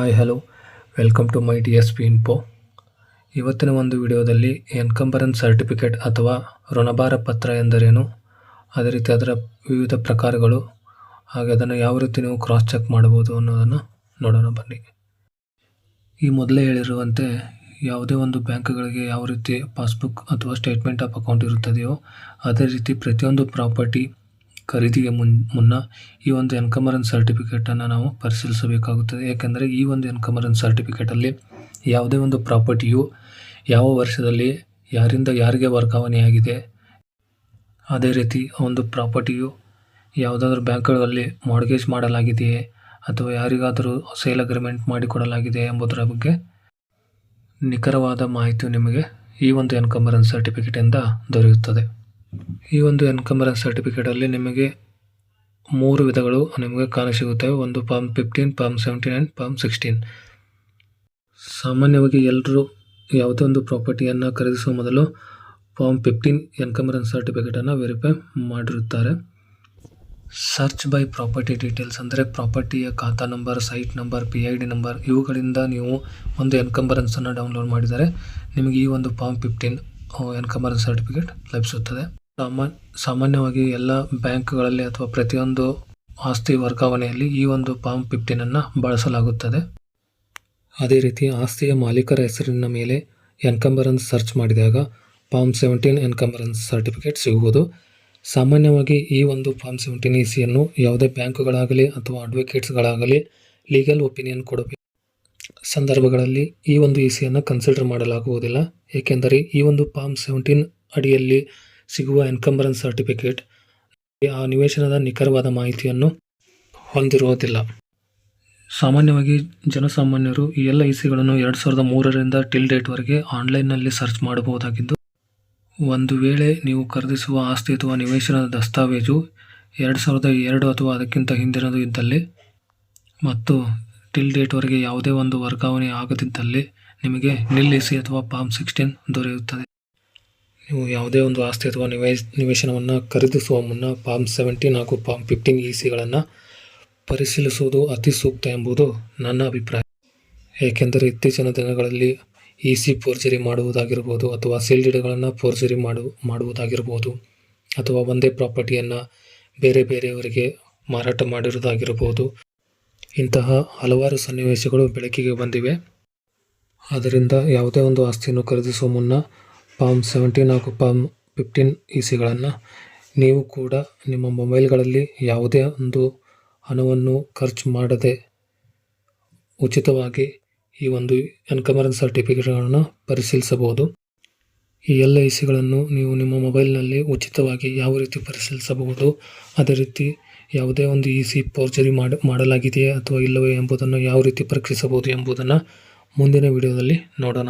Hi hello welcome to my D S P info ಇವತ್ತಿನ ಒಂದು ವಿಡಿಯೋದಲ್ಲಿ ಎನ್ಕಂಬರೆನ್ಸ್ ಸರ್ಟಿಫಿಕೇಟ್ ಅಥವಾ ಋಣಭಾರ ಪತ್ರ ಎಂದರೇನು? ಅದೇ ರೀತಿ ಅದರ ವಿವಿಧ ಪ್ರಕಾರಗಳು. ಹಾಗೆ ಅದನ್ನು ಯಾವ ರೀತಿ ನೀವು ಕ್ರಾಸ್ ಚೆಕ್ ಮಾಡಬಹುದು ಅನ್ನೋದನ್ನು ನೋಡೋಣ ಬನ್ನಿ. ಈ ಮೊದಲೇ ಹೇಳಿರುವಂತೆ ಯಾವುದೇ ಒಂದು ಬ್ಯಾಂಕ್ಗಳಿಗೆ ಯಾವ ರೀತಿ ಪಾಸ್ಬುಕ್ ಅಥವಾ ಸ್ಟೇಟ್ಮೆಂಟ್ ಆಫ್ ಅಕೌಂಟ್ ಇರುತ್ತದೆಯೋ, ಅದೇ ರೀತಿ ಪ್ರತಿಯೊಂದು ಪ್ರಾಪರ್ಟಿ ಖರೀದಿಗೆ ಮುನ್, ಮುನ್ನ ಈ ಒಂದು ಎನ್ಕಮರೆನ್ಸ್ ಸರ್ಟಿಫಿಕೇಟನ್ನು ನಾವು ಪರಿಶೀಲಿಸಬೇಕಾಗುತ್ತದೆ. ಏಕೆಂದರೆ ಈ ಒಂದು ಎನ್ಕಮರೆನ್ಸ್ ಸರ್ಟಿಫಿಕೇಟಲ್ಲಿ ಯಾವುದೇ ಒಂದು ಪ್ರಾಪರ್ಟಿಯು ಯಾವ ವರ್ಷದಲ್ಲಿ ಯಾರಿಂದ ಯಾರಿಗೆ ವರ್ಗಾವಣೆಯಾಗಿದೆ ಅದೇ ರೀತಿ ಒಂದು ಪ್ರಾಪರ್ಟಿಯು ಯಾವುದಾದ್ರೂ ಬ್ಯಾಂಕ್ಗಳಲ್ಲಿ ಮಾರ್ಗೇಜ್ ಮಾಡಲಾಗಿದೆಯೇ ಅಥವಾ ಯಾರಿಗಾದರೂ ಸೇಲ್ ಅಗ್ರಿಮೆಂಟ್ ಮಾಡಿಕೊಡಲಾಗಿದೆ ಎಂಬುದರ ಬಗ್ಗೆ ನಿಖರವಾದ ಮಾಹಿತಿಯು ನಿಮಗೆ ಈ ಒಂದು ಎನ್ಕಂಬರೆನ್ಸ್ ಸರ್ಟಿಫಿಕೇಟಿಂದ ದೊರೆಯುತ್ತದೆ. ಈ ಒಂದು ಎನ್ಕಂಬರೆನ್ಸ್ ಸರ್ಟಿಫಿಕೇಟಲ್ಲಿ ನಿಮಗೆ ಮೂರು ವಿಧಗಳು ನಿಮಗೆ ಕಾಣಸಿಗುತ್ತವೆ ಒಂದು form fifteen form seventeen and form sixteen ಸಾಮಾನ್ಯವಾಗಿ ಎಲ್ಲರೂ ಯಾವುದೇ ಒಂದು ಪ್ರಾಪರ್ಟಿಯನ್ನು ಖರೀದಿಸುವ ಮೊದಲು ಫಾರ್ಮ್ ಫಿಫ್ಟೀನ್ ಎನ್ಕಂಬರೆನ್ಸ್ ಸರ್ಟಿಫಿಕೇಟನ್ನು ವೆರಿಫೈ ಮಾಡಿರುತ್ತಾರೆ. ಸರ್ಚ್ ಬೈ ಪ್ರಾಪರ್ಟಿ ಡೀಟೇಲ್ಸ್ ಅಂದರೆ ಪ್ರಾಪರ್ಟಿಯ khata number site number P I D number ಇವುಗಳಿಂದ ನೀವು ಒಂದು ಎನ್ಕಂಬರೆನ್ಸನ್ನು ಡೌನ್ಲೋಡ್ ಮಾಡಿದರೆ ನಿಮಗೆ ಈ ಒಂದು ಫಾರ್ಮ್ ಫಿಫ್ಟೀನ್ ಎನ್ಕಂಬರೆನ್ಸ್ ಸರ್ಟಿಫಿಕೇಟ್ ಲಭಿಸುತ್ತದೆ. ಸಾಮಾನ್ಯ, ಸಾಮಾನ್ಯವಾಗಿ ಎಲ್ಲ ಬ್ಯಾಂಕ್ಗಳಲ್ಲಿ ಅಥವಾ ಪ್ರತಿಯೊಂದು ಆಸ್ತಿ ವರ್ಗಾವಣೆಯಲ್ಲಿ ಈ ಒಂದು ಫಾರ್ಮ್ ಫಿಫ್ಟೀನನ್ನು ಬಳಸಲಾಗುತ್ತದೆ. ಅದೇ ರೀತಿ ಆಸ್ತಿಯ ಮಾಲೀಕರ ಹೆಸರಿನ ಮೇಲೆ ಎನ್ಕಂಬರೆನ್ಸ್ ಸರ್ಚ್ ಮಾಡಿದಾಗ ಫಾರ್ಮ್ ಸೆವೆಂಟೀನ್ ಎನ್ಕಂಬರೆನ್ಸ್ ಸರ್ಟಿಫಿಕೇಟ್ ಸಿಗುವುದು ಸಾಮಾನ್ಯವಾಗಿ ಈ ಒಂದು ಫಾರ್ಮ್ ಸೆವೆಂಟೀನ್ ಇ ಸಿಯನ್ನು ಯಾವುದೇ ಬ್ಯಾಂಕುಗಳಾಗಲಿ ಅಥವಾ ಅಡ್ವೊಕೇಟ್ಸ್ಗಳಾಗಲಿ ಲೀಗಲ್ ಒಪಿನಿಯನ್ ಕೊಡಬೇಕು. ಸಂದರ್ಭಗಳಲ್ಲಿ ಈ ಒಂದು ಇ ಸಿಯನ್ನು ಕನ್ಸಿಡರ್ ಮಾಡಲಾಗುವುದಿಲ್ಲ. ಏಕೆಂದರೆ ಈ ಒಂದು ಫಾರ್ಮ್ ಸೆವೆಂಟೀನ್ ಅಡಿಯಲ್ಲಿ ಸಿಗುವ ಎನ್ಕಂಬರೆನ್ಸ್ ಸರ್ಟಿಫಿಕೇಟ್ ಆ ನಿವೇಶನದ ನಿಖರವಾದ ಮಾಹಿತಿಯನ್ನು ಹೊಂದಿರುವುದಿಲ್ಲ. ಸಾಮಾನ್ಯವಾಗಿ ಜನಸಾಮಾನ್ಯರು ಈ ಎಲ್ಲ ಇ ಸಿಗಳನ್ನು ಎರಡು ಸಾವಿರದ ಮೂರರಿಂದ ಟಿಲ್ ಡೇಟ್ವರೆಗೆ ಆನ್ಲೈನ್ನಲ್ಲಿ ಸರ್ಚ್ ಮಾಡಬಹುದಾಗಿದ್ದು, ಒಂದು ವೇಳೆ ನೀವು ಖರೀದಿಸುವ ಆಸ್ತಿ ಅಥವಾ ನಿವೇಶನದ ದಸ್ತಾವೇಜು ಎರಡು ಸಾವಿರದ ಎರಡು ಅಥವಾ ಅದಕ್ಕಿಂತ ಹಿಂದಿನದು ಇದ್ದಲ್ಲಿ ಮತ್ತು ಟಿಲ್ ಡೇಟ್ವರೆಗೆ ಯಾವುದೇ ಒಂದು ವರ್ಗಾವಣೆ ಆಗದಿದ್ದಲ್ಲಿ ನಿಮಗೆ ನಿಲ್ ಸಿ ಅಥವಾ ಪಾಮ್ ಸಿಕ್ಸ್ಟೀನ್ ದೊರೆಯುತ್ತದೆ. ನೀವು ಯಾವುದೇ ಒಂದು ಆಸ್ತಿ ಅಥವಾ ನಿವೇಶ್, ನಿವೇಶನವನ್ನು ಖರೀದಿಸುವ ಮುನ್ನ ಪಾಮ್ ಸೆವೆಂಟೀನ್ ಹಾಗೂ ಪಾಮ್ ಫಿಫ್ಟೀನ್ ಇ ಸಿಗಳನ್ನು ಪರಿಶೀಲಿಸುವುದು ಅತಿ ಸೂಕ್ತ ಎಂಬುದು ನನ್ನ ಅಭಿಪ್ರಾಯ. ಏಕೆಂದರೆ ಇತ್ತೀಚಿನ ದಿನಗಳಲ್ಲಿ ಇ ಸಿ ಫೋರ್ಜರಿ ಮಾಡುವುದಾಗಿರ್ಬೋದು ಅಥವಾ ಸೀಲ್ಡಿಡ್ಗಳನ್ನು ಫೋರ್ಜರಿ ಮಾಡು, ಮಾಡುವುದಾಗಿರ್ಬೋದು ಅಥವಾ ಒಂದೇ ಪ್ರಾಪರ್ಟಿಯನ್ನು ಬೇರೆ ಬೇರೆಯವರಿಗೆ ಮಾರಾಟ ಮಾಡಿರುವುದಾಗಿರ್ಬೋದು. ಇಂತಹ ಹಲವಾರು ಸನ್ನಿವೇಶಗಳು ಬೆಳಕಿಗೆ ಬಂದಿವೆ. ಆದ್ದರಿಂದ ಯಾವುದೇ ಒಂದು ಆಸ್ತಿಯನ್ನು ಖರೀದಿಸುವ ಮುನ್ನ ಪಾಮ್ ಸೆವೆಂಟೀನ್ ಹಾಗೂ ಪಾಮ್ ಫಿಫ್ಟೀನ್ ಇ ಸಿಗಳನ್ನು ನೀವು ಕೂಡ ನಿಮ್ಮ ಮೊಬೈಲ್ಗಳಲ್ಲಿ ಯಾವುದೇ ಒಂದು ಹಣವನ್ನು ಖರ್ಚು ಮಾಡದೆ ಉಚಿತವಾಗಿ ಈ ಒಂದು ಎನ್ಕಮರೆನ್ಸ್ ಸರ್ಟಿಫಿಕೇಟ್ಗಳನ್ನು ಪರಿಶೀಲಿಸಬಹುದು. ಈ ಎಲ್ಲ ಸಿಗಳನ್ನು ನೀವು ನಿಮ್ಮ ಮೊಬೈಲ್ನಲ್ಲಿ ಉಚಿತವಾಗಿ ಯಾವ ರೀತಿ ಪರಿಶೀಲಿಸಬಹುದು, ಅದೇ ರೀತಿ ಯಾವುದೇ ಒಂದು ಇ ಸಿ ಪೋರ್ಚರಿ ಮಾಡ, ಮಾಡಲಾಗಿದೆಯೇ ಅಥವಾ ಇಲ್ಲವೇ ಎಂಬುದನ್ನು ಯಾವ ರೀತಿ ಪರೀಕ್ಷಿಸಬಹುದು ಎಂಬುದನ್ನು ಮುಂದಿನ ವಿಡಿಯೋದಲ್ಲಿ ನೋಡೋಣ.